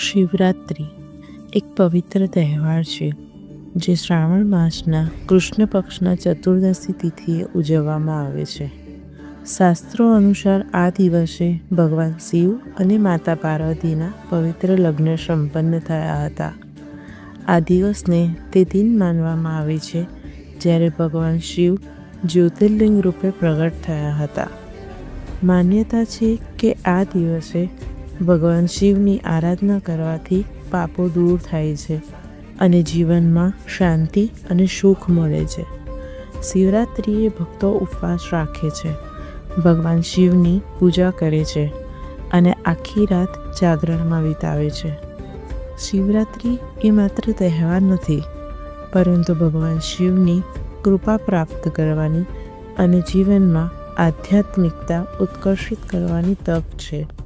શિવરાત્રિ, એક પવિત્ર તહેવાર છે, જે શ્રાવણ માસના કૃષ્ણ પક્ષના ચતુર્દશી તિથિએ ઉજવવામાં આવે છે. શાસ્ત્રો અનુસાર આ દિવસે ભગવાન શિવ અને માતા પાર્વતીના પવિત્ર લગ્ન સંપન્ન થયા હતા. આ દિવસને તે દિન માનવામાં આવે છે, જ્યારે ભગવાન શિવ જ્યોતિર્લિંગ રૂપે પ્રગટ થયા હતા. માન્યતા છે કે આ દિવસે ભગવાન શિવની આરાધના કરવાથી પાપો દૂર થાય છે અને જીવનમાં શાંતિ અને સુખ મળે છે. શિવરાત્રિએ ભક્તો ઉપવાસ રાખે છે. ભગવાન શિવની પૂજા કરે છે અને આખી રાત જાગરણમાં વિતાવે છે. શિવરાત્રિ એ માત્ર તહેવાર નથી, પરંતુ ભગવાન શિવની કૃપા પ્રાપ્ત કરવાની અને જીવનમાં આધ્યાત્મિકતા ઉત્કર્ષિત કરવાની તક છે.